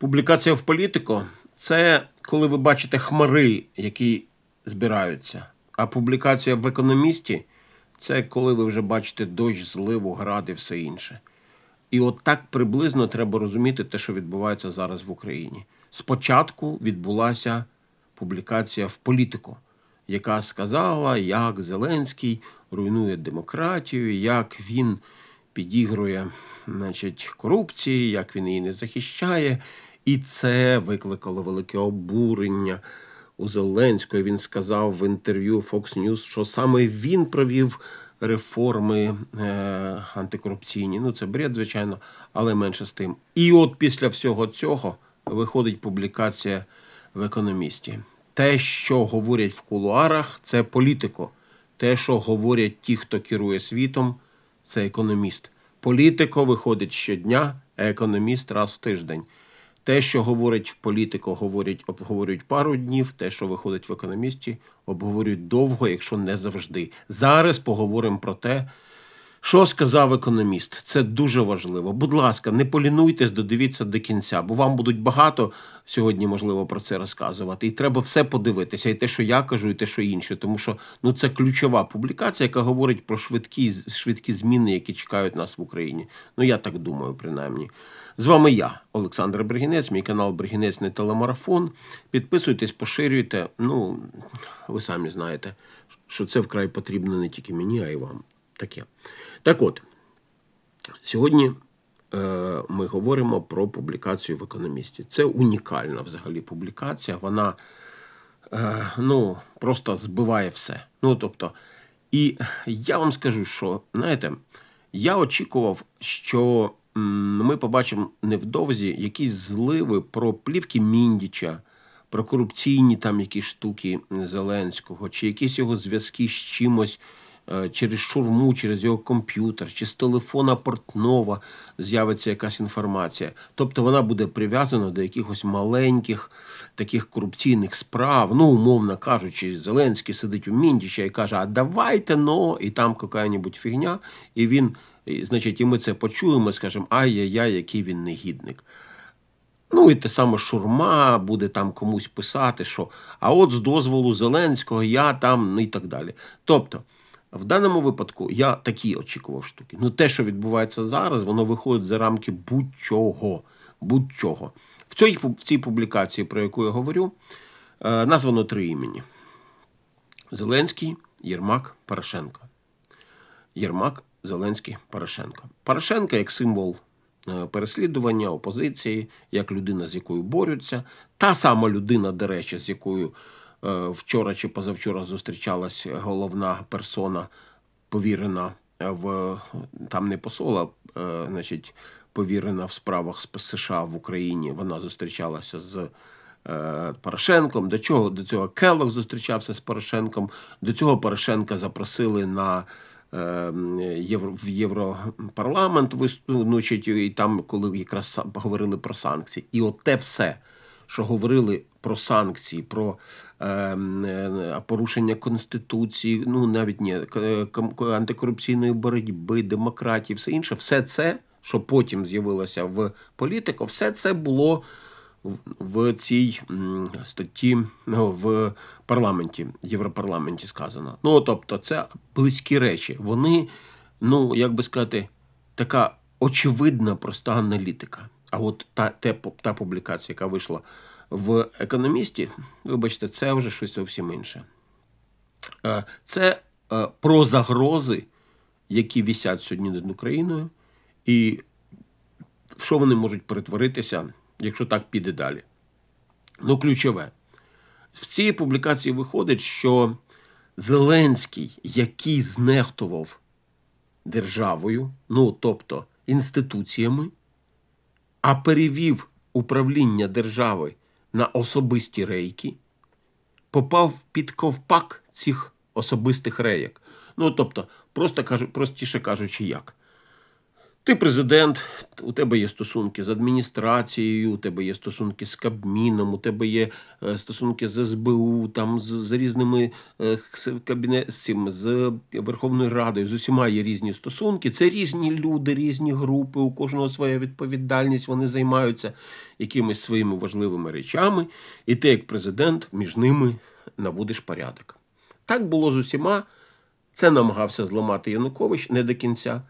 Публікація в політико це коли ви бачите хмари, які збираються. А публікація в економісті це коли ви вже бачите дощ, зливу, град і все інше. І от так приблизно треба розуміти те, що відбувається зараз в Україні. Спочатку відбулася публікація в політику, яка сказала, як Зеленський руйнує демократію, як він підігрує значить, корупції, як він її не захищає. І це викликало велике обурення у Зеленського. Він сказав в інтерв'ю Fox News, що саме він провів реформи е, антикорупційні. Ну, це бред, звичайно, але менше з тим. І от після всього цього виходить публікація в економісті. Те, що говорять в кулуарах, це політико. Те, що говорять ті, хто керує світом, це економіст. Політико виходить щодня, а економіст раз в тиждень. Те, що говорить в політико, говорять, обговорюють пару днів. Те, що виходить в економісті, обговорюють довго, якщо не завжди. Зараз поговоримо про те, що сказав економіст. Це дуже важливо. Будь ласка, не полінуйтесь, додивіться до кінця, бо вам будуть багато сьогодні, можливо, про це розказувати. І треба все подивитися, і те, що я кажу, і те, що інше. Тому що ну це ключова публікація, яка говорить про швидкі, швидкі зміни, які чекають нас в Україні. Ну я так думаю, принаймні. З вами я, Олександр Бергінець, мій канал Бергінець не телемарафон. Підписуйтесь, поширюйте. Ну, ви самі знаєте, що це вкрай потрібно не тільки мені, а й вам. Таке. Так от, сьогодні е, ми говоримо про публікацію в економісті. Це унікальна взагалі публікація. Вона е, ну, просто збиває все. Ну, тобто, і я вам скажу, що, знаєте, я очікував, що ми побачимо невдовзі якісь зливи про плівки Міндіча, про корупційні там якісь штуки Зеленського, чи якісь його зв'язки з чимось через шурму, через його комп'ютер, чи з телефона Портнова з'явиться якась інформація. Тобто вона буде прив'язана до якихось маленьких таких корупційних справ. Ну, умовно кажучи, Зеленський сидить у Міндіча і каже: А давайте но, і там яка-небудь фігня, і він, і, значить, і ми це почуємо, і скажемо, ай-яй-яй, який він негідник. Ну і те саме Шурма буде там комусь писати, що а от з дозволу Зеленського я там ну і так далі. Тобто, в даному випадку я такі очікував штуки. Ну, те, що відбувається зараз, воно виходить за рамки будь-чого. Будь-чого. В цій, в цій публікації, про яку я говорю, е, названо три імені: Зеленський, Єрмак, Порошенко. Єрмак, Зеленський, Порошенко. Порошенко як символ е, переслідування опозиції, як людина, з якою борються. Та сама людина, до речі, з якою вчора чи позавчора зустрічалась головна персона, повірена в там не посола, е, значить, повірена в справах з США в Україні. Вона зустрічалася з. е, Порошенком, до чого до цього Келлог зустрічався з Порошенком. До цього Порошенка запросили на е, євро, в Європарламент виступнучить, і там, коли якраз говорили про санкції. І от те все, що говорили про санкції, про е, е, порушення конституції, ну навіть ні, антикорупційної боротьби, демократії, все інше, все це, що потім з'явилося в політику, все це було в- в цій статті ну, в парламенті, Європарламенті сказано. Ну, тобто, це близькі речі. Вони, ну, як би сказати, така очевидна, проста аналітика. А от та, те, та публікація, яка вийшла в економісті, вибачте, це вже щось зовсім інше. Е, Це е, про загрози, які вісять сьогодні над Україною, і в що вони можуть перетворитися, якщо так піде далі. Ну, ключове. В цій публікації виходить, що Зеленський, який знехтував державою, ну тобто інституціями, а перевів управління держави на особисті рейки, попав під ковпак цих особистих рейок. Ну, тобто, просто кажу, простіше кажучи, як. Ти президент, у тебе є стосунки з адміністрацією, у тебе є стосунки з Кабміном, у тебе є е, стосунки з СБУ, там з, з різними е, з, кабіне, з, цим, з Верховною Радою, з усіма є різні стосунки. Це різні люди, різні групи, у кожного своя відповідальність, вони займаються якимись своїми важливими речами, і ти, як президент, між ними наводиш порядок. Так було з усіма. Це намагався зламати Янукович не до кінця.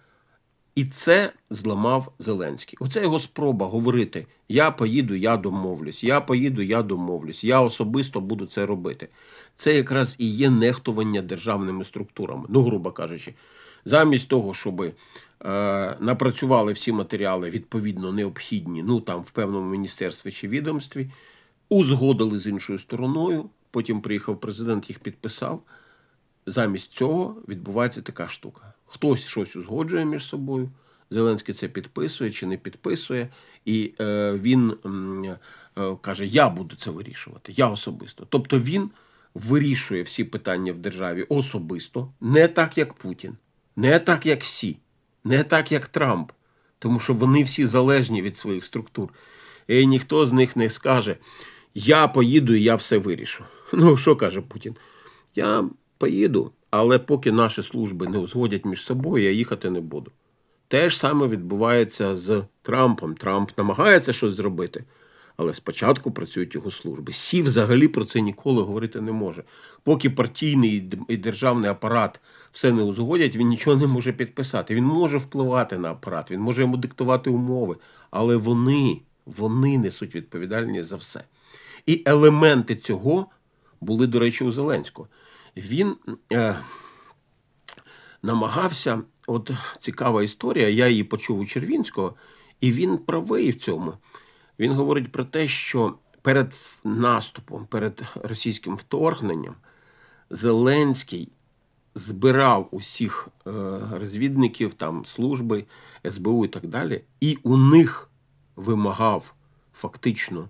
І це зламав Зеленський. Оце його спроба говорити: я поїду, я домовлюсь, я поїду, я домовлюсь, я особисто буду це робити. Це якраз і є нехтування державними структурами. Ну, грубо кажучи, замість того, щоб е, напрацювали всі матеріали відповідно необхідні, ну там в певному міністерстві чи відомстві, узгодили з іншою стороною. Потім приїхав президент, їх підписав. Замість цього відбувається така штука. Хтось щось узгоджує між собою. Зеленський це підписує чи не підписує, і е, він е, каже: Я буду це вирішувати, я особисто. Тобто він вирішує всі питання в державі особисто, не так, як Путін, не так, як Сі, не так, як Трамп, тому що вони всі залежні від своїх структур. І ніхто з них не скаже: Я поїду і я все вирішу. Ну, що каже Путін? Я поїду, але поки наші служби не узгодять між собою, я їхати не буду. Те ж саме відбувається з Трампом. Трамп намагається щось зробити, але спочатку працюють його служби. Сі взагалі про це ніколи говорити не може. Поки партійний і державний апарат все не узгодять, він нічого не може підписати. Він може впливати на апарат, він може йому диктувати умови, але вони, вони несуть відповідальність за все. І елементи цього були, до речі, у Зеленського. Він е, намагався, от цікава історія, я її почув у Червінського, і він правий в цьому. Він говорить про те, що перед наступом, перед російським вторгненням Зеленський збирав усіх е, розвідників, там служби, СБУ і так далі, і у них вимагав фактично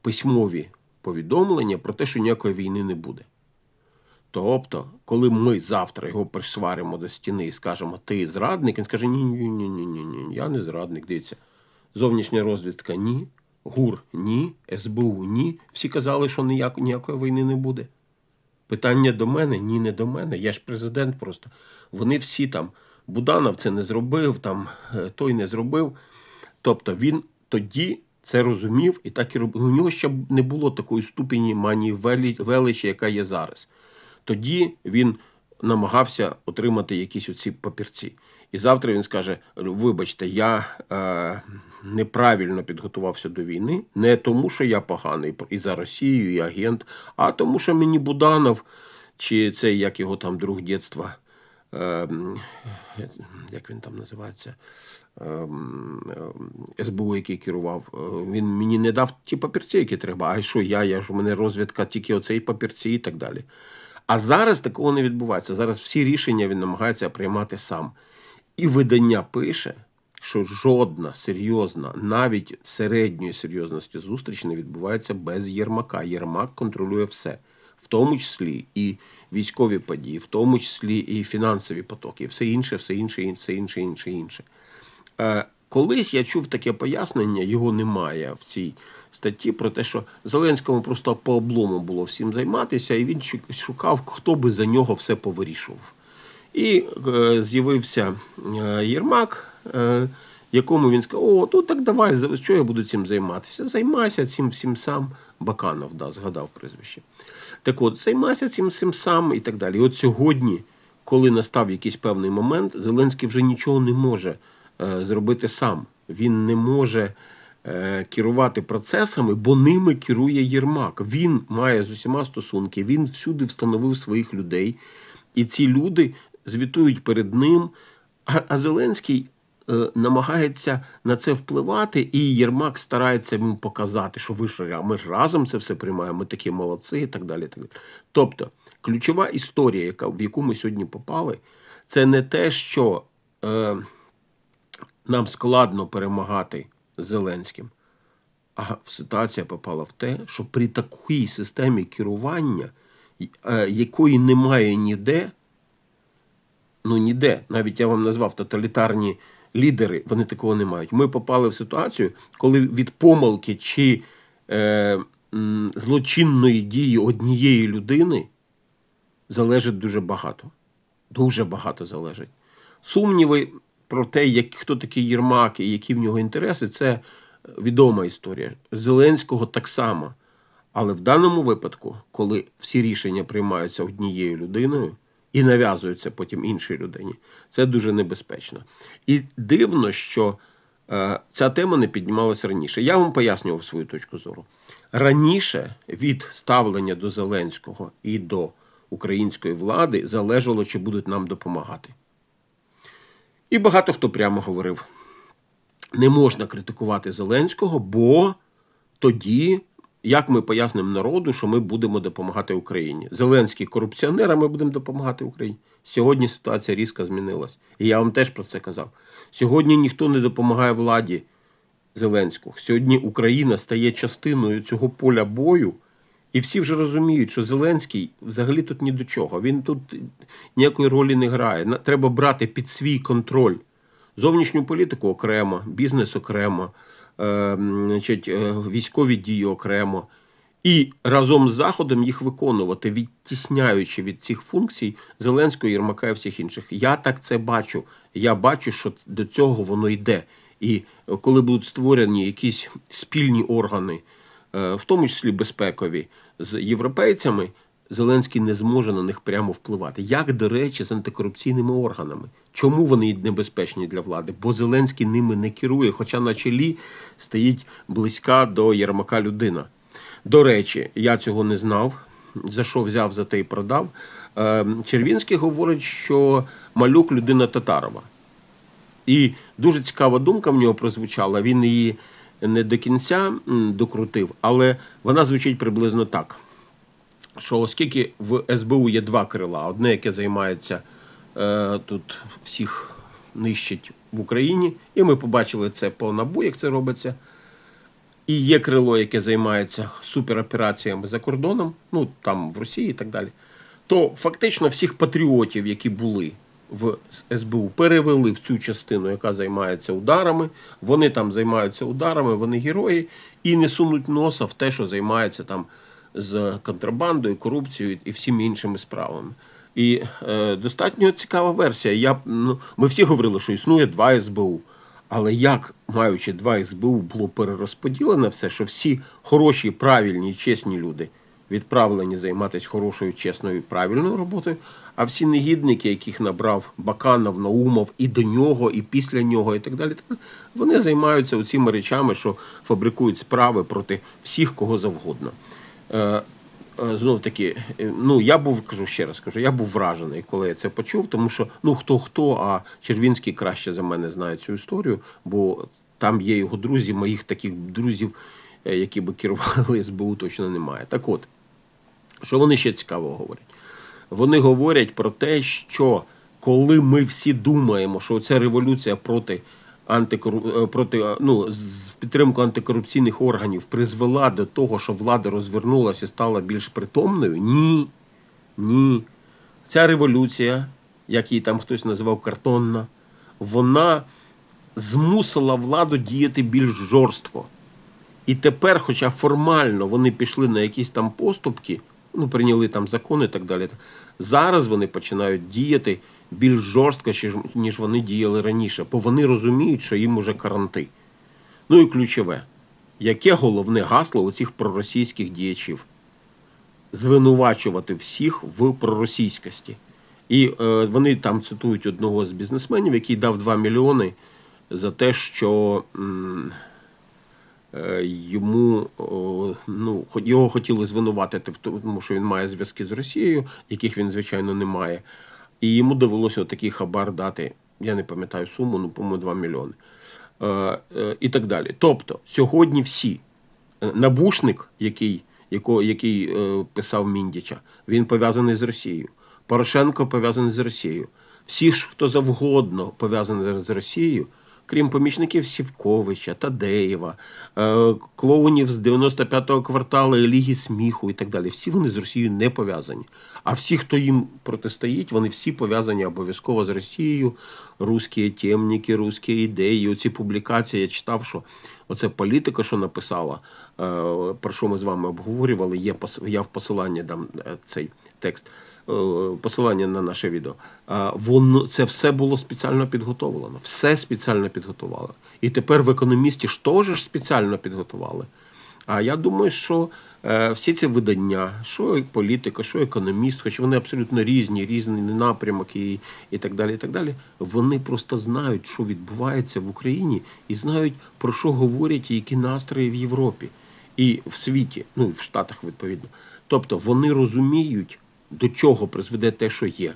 письмові повідомлення про те, що ніякої війни не буде. Тобто, коли ми завтра його присваримо до стіни і скажемо, ти зрадник, він скаже, ні, ні, ні, ні, ні, ні, я не зрадник. Дивіться, зовнішня розвідка ні, ГУР ні, СБУ ні. Всі казали, що ніяк, ніякої війни не буде. Питання до мене? Ні, не до мене. Я ж президент просто. Вони всі там, Буданов це не зробив, там е, той не зробив. Тобто він тоді це розумів і так і робив. У нього ще не було такої ступені манії величі, яка є зараз. Тоді він намагався отримати якісь оці папірці. І завтра він скаже: вибачте, я е, неправильно підготувався до війни, не тому, що я поганий і за Росію, і агент, а тому, що мені Буданов, чи цей як його там друг дєтства, е, як він там називається, е, СБУ, який керував, е, він мені не дав ті папірці, які треба. А що я? Я ж у мене розвідка, тільки оцей папірці і так далі. А зараз такого не відбувається. Зараз всі рішення він намагається приймати сам. І видання пише, що жодна серйозна, навіть середньої серйозності зустріч не відбувається без Єрмака. Єрмак контролює все, в тому числі і військові події, в тому числі і фінансові потоки, і все інше, все інше, все інше, інше, інше. Е, колись я чув таке пояснення, його немає в цій статті про те, що Зеленському просто по облому було всім займатися, і він шукав, хто би за нього все повирішував. І е, з'явився е, Єрмак, е, якому він сказав: О, ну так давай, що я буду цим займатися? Займайся цим всім сам. Баканов, да, згадав прізвище. Так от, займайся цим всім сам і так далі. І от сьогодні, коли настав якийсь певний момент, Зеленський вже нічого не може е, зробити сам. Він не може. Е, керувати процесами, бо ними керує Єрмак. Він має з усіма стосунки, він всюди встановив своїх людей, і ці люди звітують перед ним. А, Зеленський е, намагається на це впливати, і Єрмак старається йому показати, що ви ж ми ж разом це все приймаємо, ми такі молодці, і так далі. Тобто, ключова історія, яка, в яку ми сьогодні попали, це не те, що е, нам складно перемагати Зеленським. А ситуація попала в те, що при такій системі керування, е, якої немає ніде, ну ніде, навіть я вам назвав тоталітарні лідери, вони такого не мають. Ми попали в ситуацію, коли від помилки чи е, злочинної дії однієї людини залежить дуже багато. Дуже багато залежить. Сумніви про те, як, хто такий Єрмак і які в нього інтереси, це відома історія. Зеленського так само. Але в даному випадку, коли всі рішення приймаються однією людиною і нав'язуються потім іншій людині, це дуже небезпечно. І дивно, що е, ця тема не піднімалася раніше. Я вам пояснював свою точку зору. Раніше від ставлення до Зеленського і до української влади залежало, чи будуть нам допомагати. І багато хто прямо говорив: не можна критикувати Зеленського, бо тоді, як ми пояснимо народу, що ми будемо допомагати Україні. Зеленський корупціонер, а ми будемо допомагати Україні. Сьогодні ситуація різко змінилась. І я вам теж про це казав. Сьогодні ніхто не допомагає владі Зеленського. Сьогодні Україна стає частиною цього поля бою. І всі вже розуміють, що Зеленський взагалі тут ні до чого. Він тут ніякої ролі не грає. Треба брати під свій контроль зовнішню політику окремо, бізнес окремо, е, значить, е, військові дії окремо. І разом з Заходом їх виконувати, відтісняючи від цих функцій Зеленського, Єрмака і всіх інших. Я так це бачу. Я бачу, що до цього воно йде. І коли будуть створені якісь спільні органи, в тому числі безпекові, з європейцями, Зеленський не зможе на них прямо впливати. Як, до речі, з антикорупційними органами. Чому вони небезпечні для влади? Бо Зеленський ними не керує, хоча на чолі стоїть близька до Єрмака людина. До речі, я цього не знав. За що взяв, за те й продав. Е, Червінський говорить, що малюк людина Татарова. І дуже цікава думка в нього прозвучала. Він її не до кінця докрутив, але вона звучить приблизно так: що оскільки в СБУ є два крила: одне, яке займається е, тут всіх нищить в Україні, і ми побачили це по набу, як це робиться. І є крило, яке займається суперопераціями за кордоном, ну там в Росії і так далі. То фактично всіх патріотів, які були в СБУ, перевели в цю частину, яка займається ударами. Вони там займаються ударами, вони герої і не сунуть носа в те, що займається там з контрабандою, корупцією і всіми іншими справами. І е, достатньо цікава версія. Я, ну, ми всі говорили, що існує два СБУ. Але як, маючи два СБУ, було перерозподілене все, що всі хороші, правильні чесні люди відправлені займатися хорошою, чесною правильною роботою, а всі негідники, яких набрав Баканов, Наумов і до нього, і після нього, і так далі, вони займаються цими речами, що фабрикують справи проти всіх, кого завгодно. Е, Знов таки, ну я був, кажу ще раз, кажу, я був вражений, коли я це почув, тому що ну хто хто, а Червінський краще за мене знає цю історію, бо там є його друзі, моїх таких друзів, е, які би керували СБУ, точно немає. Так от, що вони ще цікаво говорять? Вони говорять про те, що коли ми всі думаємо, що ця революція проти антикору... е, проти е, ну, з- підтримку антикорупційних органів призвела до того, що влада розвернулася і стала більш притомною. Ні. Ні. Ця революція, як її там хтось називав картонна, вона змусила владу діяти більш жорстко. І тепер, хоча формально вони пішли на якісь там поступки, ну прийняли там закони і так далі. Зараз вони починають діяти більш жорстко, ніж- вони діяли раніше, бо вони розуміють, що їм уже каранти. Ну і ключове, яке головне гасло у цих проросійських діячів? Звинувачувати всіх в проросійськості. І е, вони там цитують одного з бізнесменів, який дав 2 мільйони за те, що. м, йому ну, його хотіли звинуватити в тому, що він має зв'язки з Росією, яких він, звичайно, не має. І йому довелося такий хабар дати, я не пам'ятаю суму, ну, по-моєму, 2 мільйони. Е, е, і так далі. Тобто, сьогодні всі, Е, набушник, який, який е, писав Міндіча, він пов'язаний з Росією. Порошенко пов'язаний з Росією. Всі ж, хто завгодно пов'язаний з Росією, крім помічників Сівковича, Тадеєва, е, клоунів з 95-го кварталу Ліги сміху і так далі. Всі вони з Росією не пов'язані. А всі, хто їм протистоїть, вони всі пов'язані обов'язково з Росією. Русські темніки, русські ідеї. Оці публікації я читав, що оце політика, що написала, е, про що ми з вами обговорювали. Є я в посиланні дам е, цей текст. Е, Посилання на наше відео. Воно це все було спеціально підготовлено. Все спеціально підготували. І тепер в економісті ж теж спеціально підготували. А я думаю, що е, всі ці видання, що політика, що економіст, хоч вони абсолютно різні, різний напрямок і, і так далі. і так далі, Вони просто знають, що відбувається в Україні, і знають, про що говорять і які настрої в Європі і в світі, ну і в Штатах відповідно. Тобто вони розуміють, до чого призведе те, що є.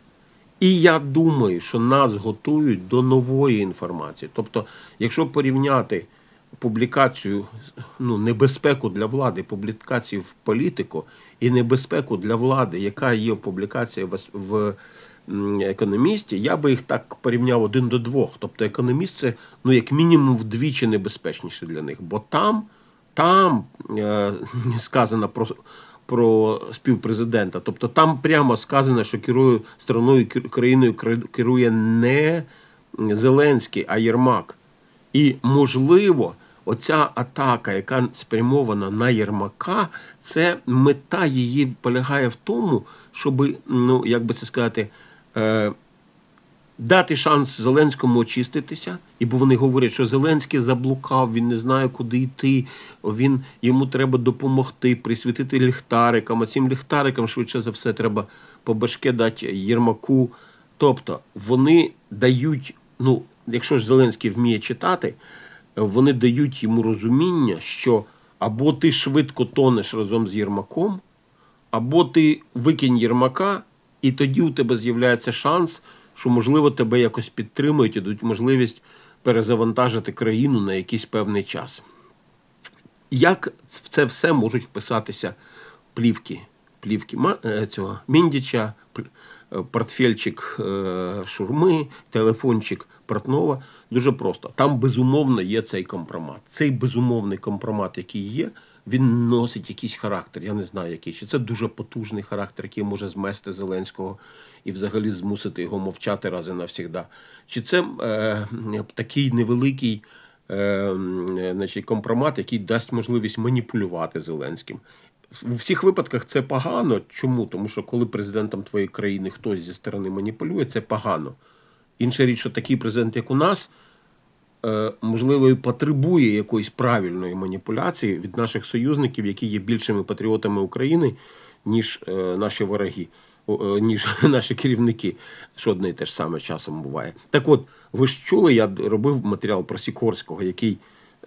І я думаю, що нас готують до нової інформації. Тобто, якщо порівняти публікацію, ну, небезпеку для влади, публікацію в політику і небезпеку для влади, яка є в публікації в, в економісті, я би їх так порівняв один до двох. Тобто економіст це ну, як мінімум вдвічі небезпечніше для них, бо там, там е, сказано про про співпрезидента. Тобто там прямо сказано, що керує страною країною керує не Зеленський, а Єрмак. І можливо, оця атака, яка спрямована на Єрмака, це мета її полягає в тому, щоб, ну як би це сказати, е, дати шанс Зеленському очиститися, і бо вони говорять, що Зеленський заблукав, він не знає, куди йти. Він йому треба допомогти, присвятити ліхтарикам. А цим ліхтарикам швидше за все треба по башке дати Єрмаку. Тобто вони дають, ну, якщо ж Зеленський вміє читати, вони дають йому розуміння, що або ти швидко тонеш разом з Єрмаком, або ти викинь Єрмака, і тоді у тебе з'являється шанс, що, можливо, тебе якось підтримують і дадуть можливість перезавантажити країну на якийсь певний час. Як в це все можуть вписатися плівки? Плівки е, цього Міндіча, е, портфельчик е, шурми, телефончик Портнова. Дуже просто. Там безумовно є цей компромат. Цей безумовний компромат, який є, він носить якийсь характер. Я не знаю, який. Чи це дуже потужний характер, який може змести Зеленського і взагалі змусити його мовчати раз і навсігда. Чи це е, такий невеликий е, значить, компромат, який дасть можливість маніпулювати Зеленським. В всіх випадках це погано. Чому? Тому що коли президентом твоєї країни хтось зі сторони маніпулює, це погано. Інша річ, що такий президент, як у нас, можливо, і потребує якоїсь правильної маніпуляції від наших союзників, які є більшими патріотами України, ніж е, наші вороги, е, ніж наші керівники, що одне і те ж саме часом буває. Так от, ви ж чули, я робив матеріал про Сікорського, який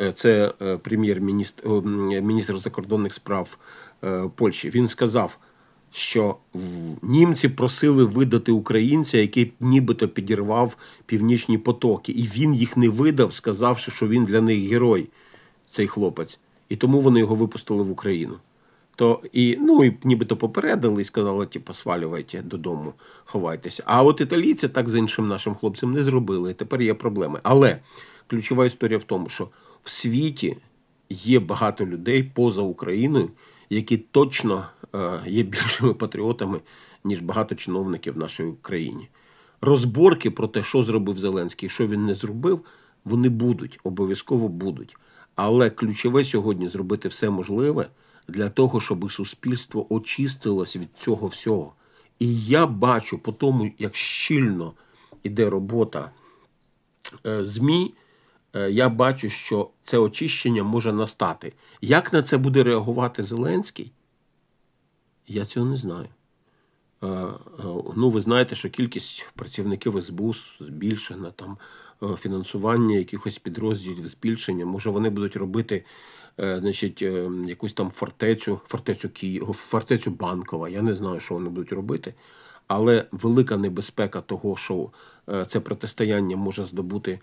е, це е, прем'єр-міністр міністр закордонних справ е, Польщі. Він сказав, що німці просили видати українця, який нібито підірвав північні потоки, і він їх не видав, сказавши, що він для них герой, цей хлопець. І тому вони його випустили в Україну. То і ну і нібито попередили і сказали, типу, свалювайте додому, ховайтеся. А от італійці так з іншим нашим хлопцем не зробили. І тепер є проблеми. Але ключова історія в тому, що в світі є багато людей поза Україною, які точно е, є більшими патріотами, ніж багато чиновників в нашій країні. Розборки про те, що зробив Зеленський, що він не зробив, вони будуть, обов'язково будуть. Але ключове сьогодні зробити все можливе для того, щоб суспільство очистилось від цього всього. І я бачу по тому, як щільно іде робота е, ЗМІ, я бачу, що це очищення може настати. Як на це буде реагувати Зеленський? Я цього не знаю. Е, е, Ну, ви знаєте, що кількість працівників СБУ збільшена, там е, фінансування якихось підрозділів збільшення. Може, вони будуть робити е, значить, е, якусь там фортецю, фортецю Києва, фортецю Банкова. Я не знаю, що вони будуть робити. Але велика небезпека того, що е, це протистояння може здобути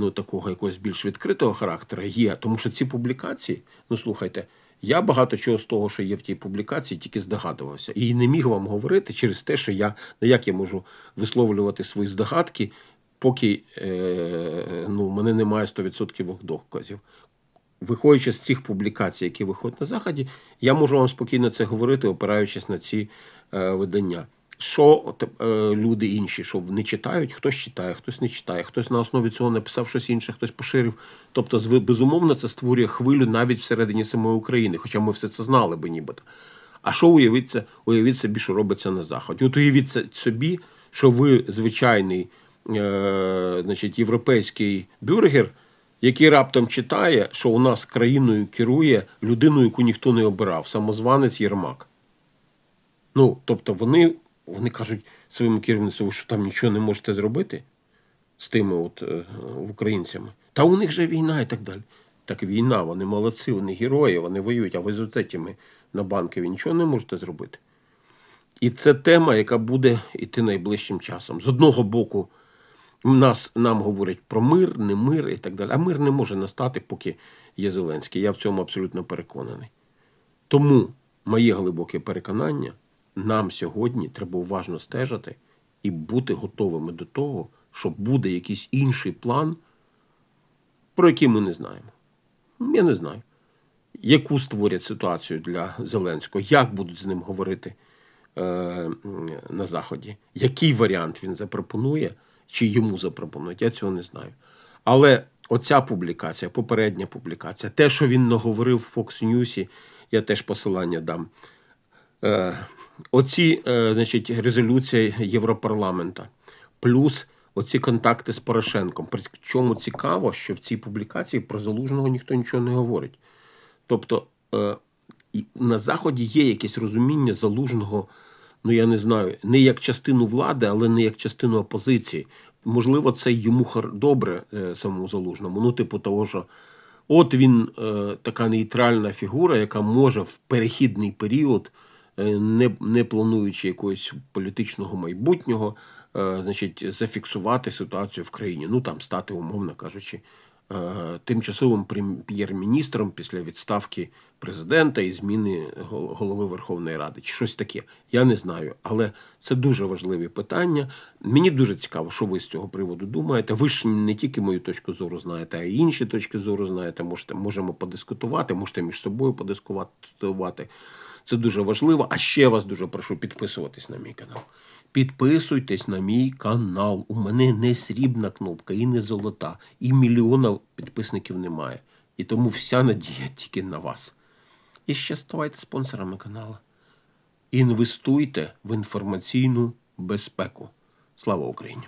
ну, такого якогось більш відкритого характеру, є. Тому що ці публікації, ну слухайте, я багато чого з того, що є в тій публікації, тільки здогадувався. І не міг вам говорити через те, що я, ну як я можу висловлювати свої здогадки поки е, ну, мене немає 100% доказів. Виходячи з цих публікацій, які виходять на Заході, я можу вам спокійно це говорити, опираючись на ці е, видання. Що е, люди інші, що не читають, хтось читає, хтось не читає, хтось на основі цього написав щось інше, хтось поширив. Тобто, безумовно, це створює хвилю навіть всередині самої України, хоча ми все це знали би нібито. А що уявіть, уявіть собі, що робиться на Заході? От уявіть собі, що ви звичайний е, значить, європейський бюргер, який раптом читає, що у нас країною керує людиною, яку ніхто не обирав, самозванець Єрмак. Ну, тобто вони, вони кажуть своєму керівництву, ви що там нічого не можете зробити з тими от, е, українцями. Та у них же війна і так далі. Так війна, вони молодці, вони герої, вони воюють, а ви з оцетями на банкові нічого не можете зробити. І це тема, яка буде йти найближчим часом. З одного боку, нас, нам говорять про мир, не мир і так далі. А мир не може настати, поки є Зеленський. Я в цьому абсолютно переконаний. Тому моє глибоке переконання, нам сьогодні треба уважно стежити і бути готовими до того, що буде якийсь інший план, про який ми не знаємо. Я не знаю, яку створять ситуацію для Зеленського, як будуть з ним говорити е, на Заході, який варіант він запропонує, чи йому запропонують, я цього не знаю. Але оця публікація, попередня публікація, те, що він наговорив в Fox News, я теж посилання дам. Е, оці, е, значить, резолюція Європарламента, плюс оці контакти з Порошенком. Причому цікаво, що в цій публікації про залужного ніхто нічого не говорить. Тобто е, на Заході є якесь розуміння залужного, ну я не знаю, не як частину влади, але не як частину опозиції. Можливо, це йому добре самому залужному. Ну, типу того, що от він така нейтральна фігура, яка може в перехідний період, не, не плануючи якогось політичного майбутнього, е, значить, зафіксувати ситуацію в країні. Ну там стати, умовно кажучи, е, тимчасовим прем'єр-міністром після відставки президента і зміни гол- голови Верховної Ради, чи щось таке. Я не знаю, але це дуже важливі питання. Мені дуже цікаво, що ви з цього приводу думаєте. Ви ж не тільки мою точку зору знаєте, а й інші точки зору знаєте. Можете, можемо подискутувати, можете між собою подискутувати. Це дуже важливо. А ще вас дуже прошу підписуватись на мій канал. Підписуйтесь на мій канал. У мене не срібна кнопка і не золота, і мільйона підписників немає. І тому вся надія тільки на вас. І ще ставайте спонсорами каналу. Інвестуйте в інформаційну безпеку. Слава Україні!